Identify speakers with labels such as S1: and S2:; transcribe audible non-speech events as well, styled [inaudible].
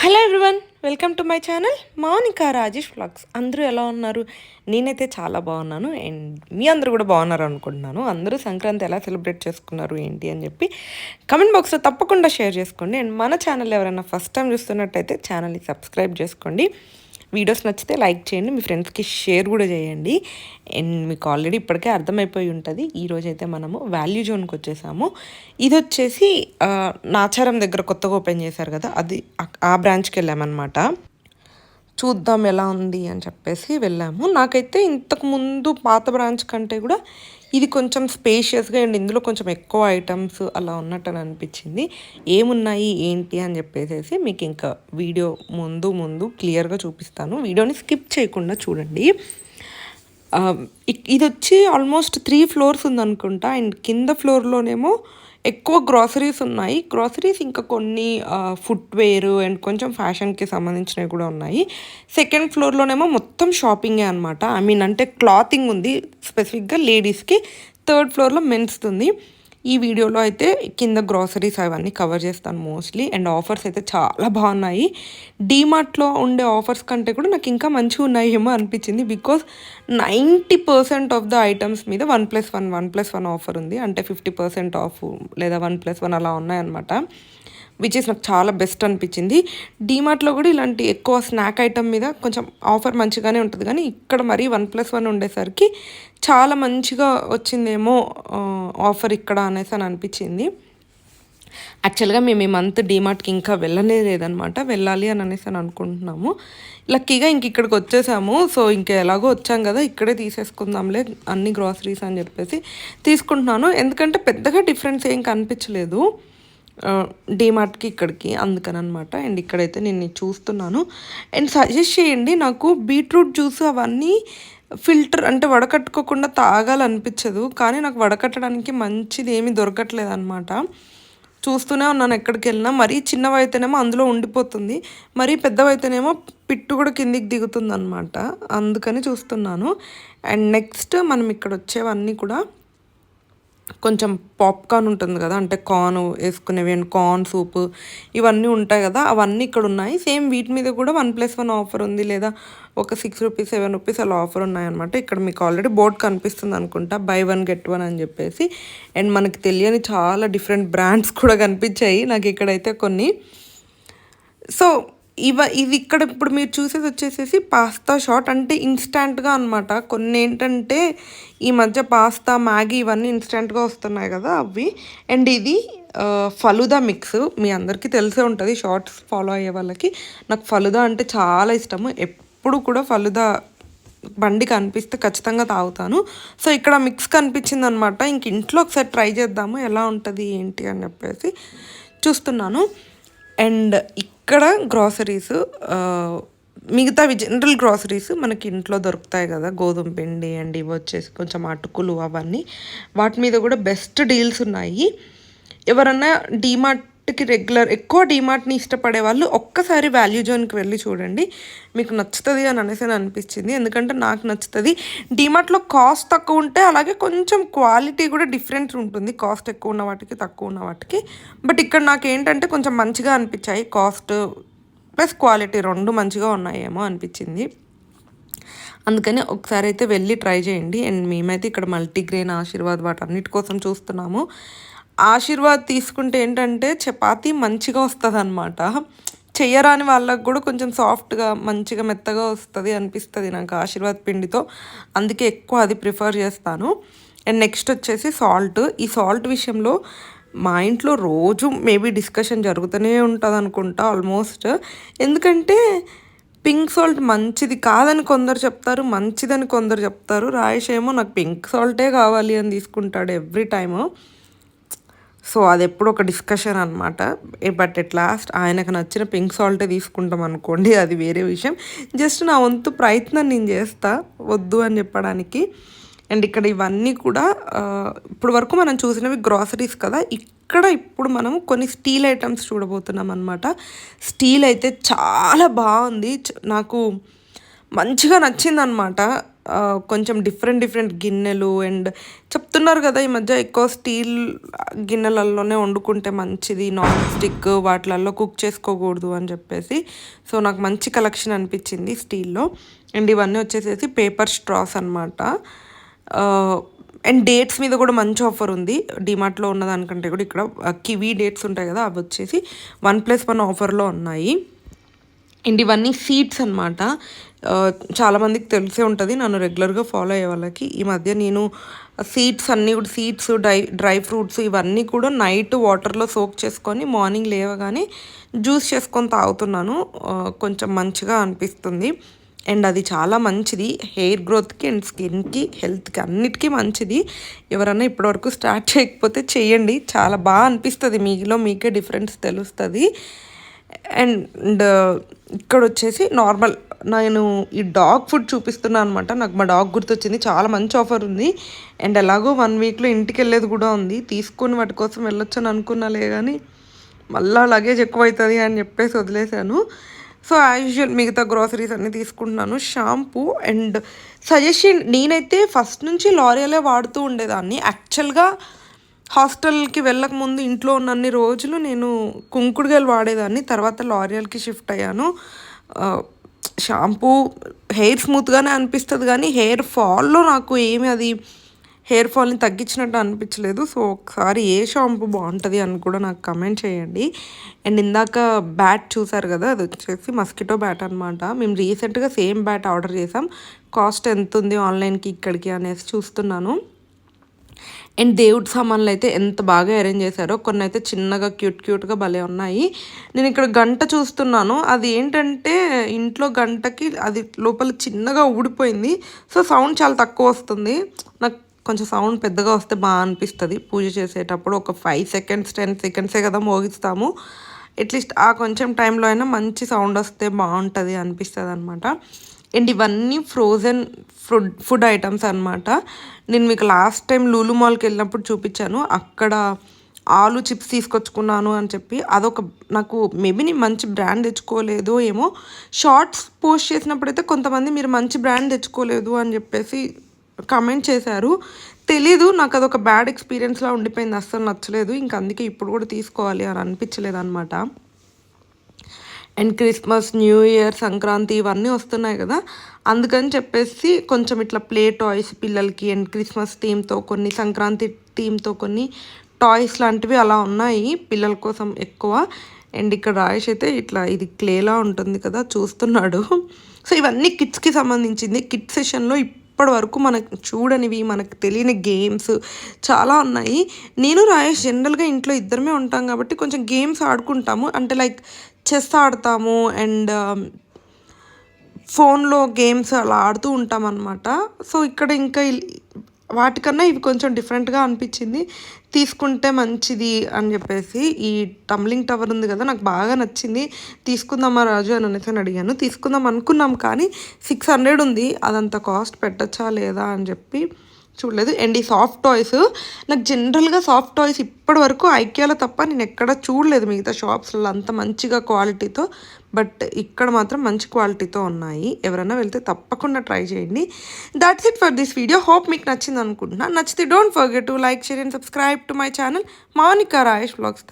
S1: Hello everyone welcome to my channel Mounika Rajesh vlogs. అందరూ ఎలా ఉన్నారు? నేనైతే చాలా బాగున్నాను. అండ్ మీ అందరూ కూడా బాగున్నారు అనుకుంటున్నాను. అందరూ సంక్రాంతి ఎలా సెలబ్రేట్ చేసుకున్నారు ఏంటి అని చెప్పి కమెంట్ బాక్స్లో తప్పకుండా షేర్ చేసుకోండి. అండ్ మన ఛానల్ ఎవరైనా ఫస్ట్ టైం చూస్తున్నట్టయితే ఛానల్ని సబ్స్క్రైబ్ చేసుకోండి. వీడియోస్ నచ్చితే లైక్ చేయండి మీ ఫ్రెండ్స్కి షేర్ కూడా చేయండి. అండ్ మీకు ఆల్రెడీ ఇప్పటికే అర్థమైపోయి ఉంటుంది ఈరోజు అయితే మనము వాల్యూ జోన్కి వచ్చేసాము. ఇది వచ్చేసి నాచారం దగ్గర కొత్తగా ఓపెన్ చేశారు కదా అది ఆ- బ్రాంచ్కి వెళ్ళామన్నమాట. చూద్దాం ఎలా ఉంది అని చెప్పేసి వెళ్ళాము. నాకైతే ఇంతకుముందు పాత బ్రాంచ్ కంటే కూడా ఇది కొంచెం స్పేషియస్గా అండ్ ఇందులో కొంచెం ఎక్కువ ఐటమ్స్ అలా ఉన్నట్టు అని అనిపించింది. ఏమున్నాయి? ఏంటి? అని చెప్పేసి మీకు ఇంకా వీడియో ముందు ముందు క్లియర్గా చూపిస్తాను. వీడియోని స్కిప్ చేయకుండా చూడండి. ఇది వచ్చి ఆల్మోస్ట్ త్రీ ఫ్లోర్స్ ఉందనుకుంటా. అండ్ కింద ఫ్లోర్లోనేమో ఎక్కువ గ్రాసరీస్ ఉన్నాయి. గ్రాసరీస్ ఇంకా కొన్ని ఫుట్వేర్ అండ్ కొంచెం ఫ్యాషన్కి సంబంధించినవి కూడా ఉన్నాయి. సెకండ్ ఫ్లోర్లోనేమో మొత్తం షాపింగే అనమాట ఐ మీన్ అంటే క్లాతింగ్ ఉంది స్పెసిఫిక్గా లేడీస్కి థర్డ్ ఫ్లోర్లో మెన్స్ది ఉంది. ఈ వీడియోలో అయితే కింద గ్రాసరీస్ అవన్నీ కవర్ చేస్తాను మోస్ట్లీ అండ్ ఆఫర్స్ అయితే చాలా బాగున్నాయి. డీమార్ట్లో ఉండే ఆఫర్స్ కంటే కూడా నాకు ఇంకా మంచిగా ఉన్నాయి ఏమో అనిపించింది. Because ninety percent of the items మీద one plus one one plus one offer ఉంది. అంటే ఫిఫ్టీ పర్సెంట్ ఆఫ్ లేదా వన్ ప్లస్ వన్ అలా ఉన్నాయన్నమాట. విచ్ ఇస్ నాకు చాలా బెస్ట్ అనిపించింది. డీమార్ట్లో కూడా ఇలాంటి ఎక్కువ స్నాక్ ఐటమ్ మీద కొంచెం ఆఫర్ మంచిగానే ఉంటుంది. కానీ ఇక్కడ మరీ వన్ ప్లస్ వన్ ఉండేసరికి చాలా మంచిగా వచ్చిందేమో ఆఫర్ ఇక్కడ అనేసి అని అనిపించింది. యాక్చువల్గా మేము ఈ మంత్ డీమార్ట్కి ఇంకా వెళ్ళనే లేదనమాట వెళ్ళాలి అని అనేసి అని అనుకుంటున్నాము. లక్కీగా ఇంక ఇక్కడికి వచ్చేసాము. సో ఇంకా ఎలాగో వచ్చాం కదా ఇక్కడే తీసేసుకుందాంలే అన్ని గ్రాసరీస్ అని చెప్పేసి తీసుకుంటున్నాను. ఎందుకంటే పెద్దగా డిఫరెన్స్ ఏం కనిపించలేదు. డీమార్ట్కి ఇక్కడికి అందుకని అనమాట అండ్ ఇక్కడైతే నేను చూస్తున్నాను. అండ్ సజెస్ట్ చేయండి నాకు బీట్రూట్ జ్యూస్ అవన్నీ ఫిల్టర్ అంటే వడకట్టుకోకుండా తాగాలనిపించదు. కానీ నాకు వడకట్టడానికి మంచిది ఏమీ దొరకట్లేదు అనమాట చూస్తూనే ఉన్నాను ఎక్కడికి వెళ్ళినా మరీ చిన్నవైతేనేమో అందులో ఉండిపోతుంది. మరీ పెద్దవైతేనేమో పిట్టు కూడా కిందికి దిగుతుంది అనమాట అందుకని చూస్తున్నాను. అండ్ నెక్స్ట్ మనం ఇక్కడ వచ్చేవన్నీ కూడా కొంచెం పాప్కార్న్ ఉంటుంది కదా అంటే కార్న్ వేసుకునేవి అండ్ కార్న్ సూప్ ఇవన్నీ ఉంటాయి కదా అవన్నీ ఇక్కడ ఉన్నాయి. సేమ్ వీటి మీద కూడా వన్ ప్లస్ వన్ ఆఫర్ ఉంది లేదా ఒక సిక్స్ రూపీస్ సెవెన్ రూపీస్ అలా ఆఫర్ ఉన్నాయన్నమాట. ఇక్కడ మీకు ఆల్రెడీ బోర్డ్ కనిపిస్తుంది అనుకుంటా బై వన్ గెట్ వన్ అని చెప్పేసి. అండ్ మనకి తెలియని చాలా డిఫరెంట్ బ్రాండ్స్ కూడా కనిపించాయి. నాకు ఇక్కడైతే కొన్ని. సో ఇవ ఇది ఇక్కడ ఇప్పుడు మీరు చూసేది వచ్చేసేసి పాస్తా షాట్ అంటే ఇన్స్టాంట్గా అనమాట కొన్ని ఏంటంటే ఈ మధ్య పాస్తా మ్యాగీ ఇవన్నీ ఇన్స్టాంట్గా వస్తున్నాయి కదా అవి. అండ్ ఇది ఫలుదా మిక్స్. మీ అందరికీ తెలిసే ఉంటుంది షార్ట్స్ ఫాలో అయ్యే వాళ్ళకి. నాకు ఫలుదా అంటే చాలా ఇష్టము. ఎప్పుడు కూడా ఫలుదా బండి కనిపిస్తే ఖచ్చితంగా తాగుతాను. సో ఇక్కడ మిక్స్ కనిపించింది అనమాట ఇంక ఇంట్లో ఒకసారి ట్రై చేద్దాము. ఎలా ఉంటుంది ఏంటి అని చెప్పేసి చూస్తున్నాను. అండ్ ఇక్కడ గ్రాసరీస్ మిగతావి జనరల్ గ్రాసరీస్ మనకి ఇంట్లో దొరుకుతాయి కదా. గోధుమ పిండి అండ్ ఇవి వచ్చేసి కొంచెం అటుకులు అవన్నీ. వాటి మీద కూడా బెస్ట్ డీల్స్ ఉన్నాయి. ఎవరన్నా డీమార్ట్ డీమార్ట్కి రెగ్యులర్ ఎక్కువ డీమార్ట్ని ఇష్టపడే వాళ్ళు ఒక్కసారి వాల్యూ జోన్కి వెళ్ళి చూడండి. మీకు నచ్చుతుంది అని అనేసి అని అనిపించింది. ఎందుకంటే నాకు నచ్చుతుంది. డీమార్ట్లో కాస్ట్ తక్కువ ఉంటే అలాగే కొంచెం క్వాలిటీ కూడా డిఫరెన్స్ ఉంటుంది. కాస్ట్ ఎక్కువ ఉన్న వాటికి తక్కువ ఉన్న వాటికి. బట్ ఇక్కడ నాకు ఏంటంటే కొంచెం మంచిగా అనిపించాయి. కాస్ట్ ప్లస్ క్వాలిటీ రెండు మంచిగా ఉన్నాయేమో అనిపించింది. అందుకని ఒకసారి అయితే వెళ్ళి ట్రై చేయండి. అండ్ మేమైతే ఇక్కడ మల్టీగ్రెయిన్ ఆశీర్వాద్ వాటన్నిటి కోసం చూస్తున్నాము. ఆశీర్వాద్ తీసుకుంటే ఏంటంటే చపాతీ మంచిగా వస్తుంది అనమాట చెయ్యరాని వాళ్ళకు కూడా కొంచెం సాఫ్ట్గా మంచిగా మెత్తగా వస్తుంది అనిపిస్తుంది నాకు ఆశీర్వాద్ పిండితో. అందుకే ఎక్కువ అది ప్రిఫర్ చేస్తాను. అండ్ నెక్స్ట్ వచ్చేసి సాల్ట్. ఈ సాల్ట్ విషయంలో మా ఇంట్లో రోజు మేబీ డిస్కషన్ జరుగుతూనే ఉంటుంది అనుకుంటా ఆల్మోస్ట్. ఎందుకంటే పింక్ సాల్ట్ మంచిది కాదని కొందరు చెప్తారు మంచిదని కొందరు చెప్తారు. రాయేష్ ఏమో నాకు పింక్ సాల్టే కావాలి అని తీసుకుంటాడు ఎవ్రీ టైము. సో అది ఎప్పుడు ఒక డిస్కషన్ అనమాట బట్ ఎట్ లాస్ట్ ఆయనకు నచ్చిన పింక్ సాల్టే తీసుకుంటాం అనుకోండి అది వేరే విషయం. జస్ట్ నా వంతు ప్రయత్నం నేను చేస్తా వద్దు అని చెప్పడానికి. అండ్ ఇక్కడ ఇవన్నీ కూడా ఇప్పుడు వరకు మనం చూసినవి గ్రాసరీస్ కదా ఇక్కడ ఇప్పుడు మనం కొన్ని స్టీల్ ఐటమ్స్ చూడబోతున్నాం అనమాట స్టీల్ అయితే చాలా బాగుంది. నాకు మంచిగా నచ్చింది అనమాట కొంచెం డిఫరెంట్ డిఫరెంట్ గిన్నెలు అండ్ చెప్తున్నారు కదా ఈ మధ్య ఎక్కువ స్టీల్ గిన్నెలలోనే వండుకుంటే మంచిది నాన్ స్టిక్ వాటిలలో కుక్ చేసుకోకూడదు అని చెప్పేసి. సో నాకు మంచి కలెక్షన్ అనిపించింది స్టీల్లో అండ్ ఇవన్నీ వచ్చేసేసి పేపర్ స్ట్రాస్ అనమాట అండ్ డేట్స్ మీద కూడా మంచి ఆఫర్ ఉంది. డిమార్ట్లో ఉన్నదానికంటే కూడా ఇక్కడ కివీ డేట్స్ ఉంటాయి కదా అవి వచ్చేసి వన్ ప్లస్ వన్ ఆఫర్లో ఉన్నాయి. అండ్ ఇవన్నీ సీడ్స్ అనమాట చాలామందికి తెలిసే ఉంటుంది. నన్ను రెగ్యులర్గా ఫాలో అయ్యే వాళ్ళకి ఈ మధ్య నేను సీడ్స్ అన్నీ కూడా సీడ్స్ డ్రై డ్రై ఫ్రూట్స్ ఇవన్నీ కూడా నైట్ వాటర్లో సోక్ చేసుకొని మార్నింగ్ లేవగానే జ్యూస్ చేసుకొని తాగుతున్నాను. కొంచెం మంచిగా అనిపిస్తుంది. అండ్ అది చాలా మంచిది. హెయిర్ గ్రోత్కి అండ్ స్కిన్కి హెల్త్కి అన్నిటికీ మంచిది. ఎవరైనా ఇప్పటివరకు స్టార్ట్ చేయకపోతే చేయండి. చాలా బాగా అనిపిస్తుంది. మీలో మీకే డిఫరెన్స్ తెలుస్తుంది. అండ్ uh, ఇక్కడ వచ్చేసి నార్మల్ నేను ఈ డాగ్ ఫుడ్ చూపిస్తున్నాను అనమాట నాకు మా డాగ్ గుర్తొచ్చింది. చాలా మంచి ఆఫర్ ఉంది. అండ్ ఎలాగో వన్ వీక్లో ఇంటికి వెళ్ళేది కూడా ఉంది. తీసుకొని వాటి కోసం వెళ్ళొచ్చు అని అనుకున్నాలే కానీ మళ్ళా లగేజ్ ఎక్కువ అవుతుంది అని చెప్పేసి వదిలేశాను. సో యాజ్ యూజువల్ మిగతా గ్రాసరీస్ అన్నీ తీసుకుంటున్నాను. షాంపూ అండ్ సజెషన్ నేనైతే ఫస్ట్ నుంచి లారియలే వాడుతూ ఉండేదాన్ని. యాక్చువల్గా హాస్టల్కి వెళ్ళక ముందు ఇంట్లో ఉన్నన్ని రోజులు నేను కుంకుడుగాయలు వాడేదాన్ని. తర్వాత లారియల్కి షిఫ్ట్ అయ్యాను. షాంపూ హెయిర్ స్మూత్గానే అనిపిస్తుంది కానీ హెయిర్ ఫాల్లో నాకు ఏమి అది హెయిర్ ఫాల్ని తగ్గించినట్టు అనిపించలేదు. సో ఒకసారి ఏ షాంపూ బాగుంటుంది అని కూడా నాకు కమెంట్ చేయండి. అండ్ ఇందాక బ్యాట్ చూసారు కదా అది వచ్చేసి మస్కిటో బ్యాట్ అనమాట మేము రీసెంట్గా సేమ్ బ్యాట్ ఆర్డర్ చేసాం. కాస్ట్ ఎంత ఉంది ఆన్లైన్కి ఇక్కడికి అనేసి చూస్తున్నాను. అండ్ దేవుడి సామాన్లు అయితే ఎంత బాగా అరేంజ్ చేశారో కొన్ని అయితే చిన్నగా క్యూట్ క్యూట్గా భలే ఉన్నాయి. నేను ఇక్కడ గంట చూస్తున్నాను. అది ఏంటంటే ఇంట్లో గంటకి అది లోపల చిన్నగా ఊడిపోయింది. సో సౌండ్ చాలా తక్కువ వస్తుంది. నాకు కొంచెం సౌండ్ పెద్దగా వస్తే బాగా అనిపిస్తుంది. పూజ చేసేటప్పుడు ఒక ఫైవ్ సెకండ్స్ టెన్ సెకండ్సే కదా మోగిస్తాము. అట్లీస్ట్ ఆ కొంచెం టైంలో అయినా మంచి సౌండ్ వస్తే బాగుంటుంది అనిపిస్తుంది అనమాట అండ్ ఇవన్నీ ఫ్రోజన్ ఫుడ్ ఫుడ్ ఐటమ్స్ అనమాట నేను మీకు లాస్ట్ టైం లూలు మాల్కి వెళ్ళినప్పుడు చూపించాను. అక్కడ ఆలు చిప్స్ తీసుకొచ్చుకున్నాను అని చెప్పి. అదొక నాకు మేబీ నేను మంచి బ్రాండ్ తెచ్చుకోలేదు ఏమో. షార్ట్స్ పోస్ట్ చేసినప్పుడైతే కొంతమంది మీరు మంచి బ్రాండ్ తెచ్చుకోలేదు అని చెప్పేసి కమెంట్ చేశారు. తెలీదు నాకు అదొక బ్యాడ్ ఎక్స్పీరియన్స్లా ఉండిపోయింది అస్సలు నచ్చలేదు. ఇంక అందుకే ఇప్పుడు కూడా తీసుకోవాలి అని అనిపించలేదు అనమాట and Christmas new year Sankranti ఇవన్నీ వస్తున్నాయి కదా. అందుకని చెప్పేసి కొంచెం ఇట్లా ప్లే టాయ్స్ పిల్లలకి అండ్ క్రిస్మస్ థీమ్తో కొన్ని సంక్రాంతి థీమ్తో కొన్ని టాయ్స్ లాంటివి అలా ఉన్నాయి పిల్లల కోసం ఎక్కువ. అండ్ ఇక్కడ రాయేష్ అయితే ఇట్లా ఇది క్లేలా ఉంటుంది కదా చూస్తున్నాడు. [laughs] సో ఇవన్నీ కిడ్స్కి సంబంధించింది. కిడ్ సెషన్లో ఇప్పటి వరకు మనకు చూడనివి మనకు తెలియని గేమ్స్ చాలా ఉన్నాయి. నేను రాయేష్ జనరల్గా ఇంట్లో ఇద్దరమే ఉంటాం కాబట్టి కొంచెం గేమ్స్ ఆడుకుంటాము. అంటే లైక్ చెస్ ఆడతాము అండ్ ఫోన్లో గేమ్స్ అలా ఆడుతూ ఉంటాం అనమాట సో ఇక్కడ ఇంకా వాటికన్నా ఇవి కొంచెం డిఫరెంట్గా అనిపించింది. తీసుకుంటే మంచిది అని చెప్పేసి ఈ టంబ్లింగ్ టవర్ ఉంది కదా నాకు బాగా నచ్చింది. తీసుకుందామా రాజు అని అనేసి అని అడిగాను. తీసుకుందాం అనుకున్నాం కానీ సిక్స్ హండ్రెడ్ ఉంది. అదంత కాస్ట్ పెట్టచ్చా లేదా అని చెప్పి చూడలేదు. అండ్ ఈ సాఫ్ట్ టాయ్స్ నాకు జనరల్గా సాఫ్ట్ టాయ్స్ ఇప్పటి వరకు ఐక్యాలో తప్ప నేను ఎక్కడ చూడలేదు మిగతా షాప్స్లో అంత మంచిగా క్వాలిటీతో బట్ ఇక్కడ మాత్రం మంచి క్వాలిటీతో ఉన్నాయి. ఎవరైనా వెళ్తే తప్పకుండా ట్రై చేయండి. That's it for this video hope మీకు నచ్చింది అనుకుంటున్నా నచ్చితే don't forget to like share and subscribe to my channel Mounika Rajesh vlogs